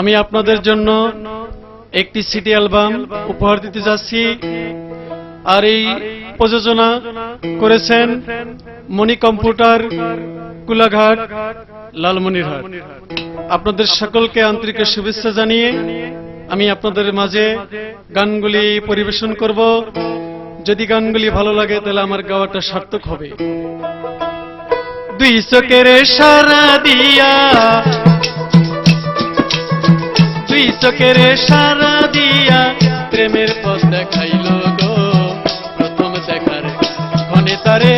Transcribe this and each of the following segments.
আমি আপনাদের জন্য একটি সিটি অ্যালবাম উপহার দিতে যাচ্ছি। আর এই প্রযোজনা করেছেন মণি কম্পিউটার কুলাঘাট লালমনিরহাট। আপনাদের সকলকে আন্তরিক শুভেচ্ছা জানিয়ে আমি আপনাদের মাঝে গানগুলি পরিবেশন করব। যদি গানগুলি ভালো লাগে, তাহলে আমার গাওয়াটা সার্থক হবে। দুই চোখের সারা দিয়া চোখের সারা দিয়া প্রেমের পথ দেখাইল গো। প্রথম দেখার ক্ষণে তারে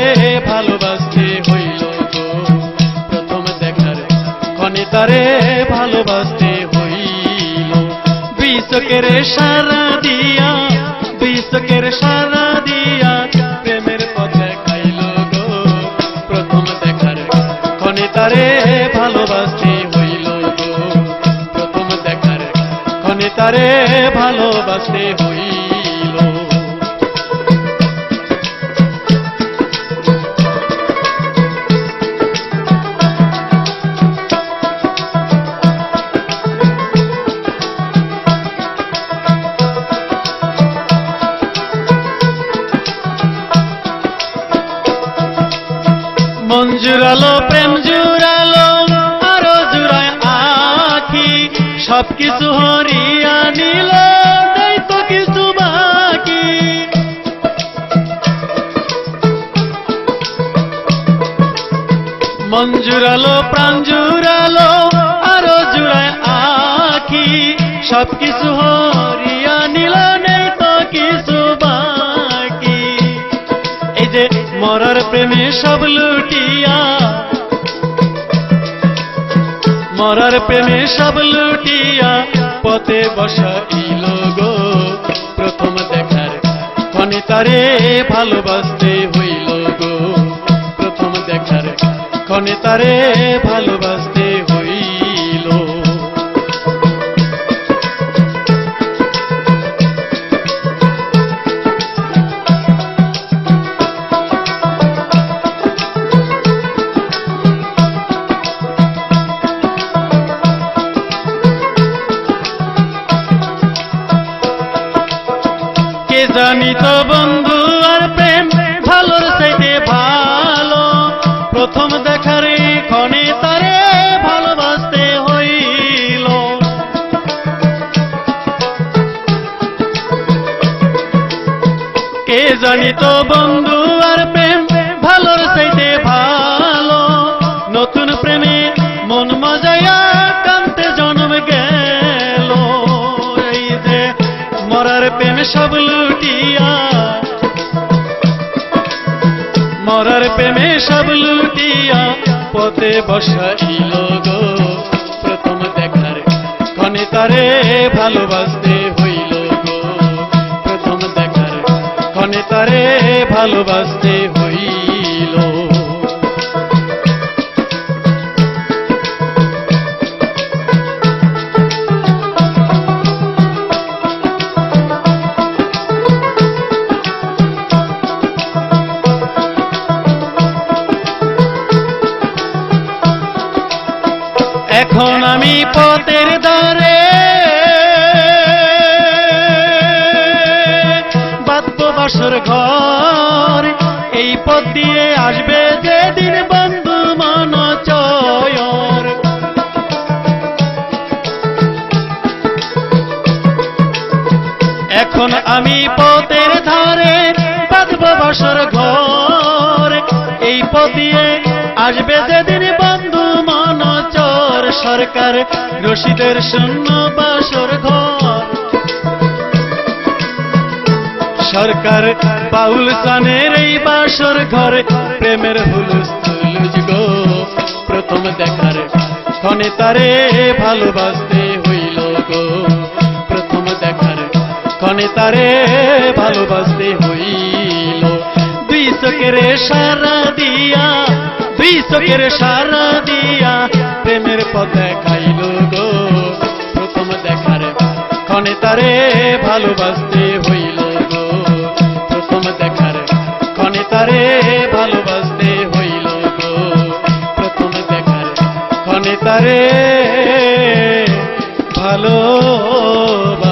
ভালোবাসতে হইল গো। প্রথম দেখার ক্ষণে তারে ভালোবাসতে হইল। চোখের সারা দিয়া চোখের সারা ক্ষণে তারে ভালোবাসতে হইল। জুড়ালো প্রেম জুড়ালো সবকিছু হরিয়া নিল, তাই তো কিছু বাকি। মন জুড়ালো, প্রাণ জুড়ালো, আরও জুড়ায় আখি। সবকিছু হরিয়া নিল, নেই তো কিছু বাকি। এই যে মরার প্রেমে সব লুটিয়া মরার প্রেমে সব লুটিয়া পথে বসাইল গো। প্রথম দেখার ক্ষণে তারে ভালোবাসতে হইল গো। প্রথম দেখার ক্ষণে তারে ভালোবাসতে জানি তো বন্ধু আর প্রেম, ভালোর চাইতে ভালো। প্রথম দেখার ক্ষণে তারে ভালোবাসতে হইল। কে জানি তো বন্ধু আর প্রেম, ভালোর প্রেম সব লুটিয়া। মরার প্রেমে সব লুটিয়া। পথে বসাইল গো, প্রথম দেখার ক্ষণে তারে ভালোবাসতে হইল গো। প্রথম দেখার ক্ষণে তারে ভালোবাসতে হইল এখন আমি পথের দ্বারে। বাসর ঘর, এই পথ দিয়ে আসবে যেদিন বন্ধু মন চয়র এখন আমি পথের ধারে বাঁধব বাসর ঘর, এই পথ দিয়ে আসবে যেদিন বন্ধু মন সরকার রশিদের শূন্য বাসর ঘর সরকার বাউল সানের এই বাসর ঘরে প্রেমের হুলুস তুলুজ প্রথম দেখার ক্ষণে তারে ভালোবাসতে হইল গো। প্রথম দেখার ক্ষণে তারে ভালোবাসতে হইল। দুই চোখের সারা দিয়া দুই চোখের সারা দিয়া প্রেমের পথ দেখাইল গো। প্রথম দেখার ক্ষণে তারে ভালোবাসতে হইল গো। প্রথম দেখার ক্ষণে তারে ভালোবাসতে হইল গো। প্রথম দেখার ক্ষণে তারে ভালোবাসতে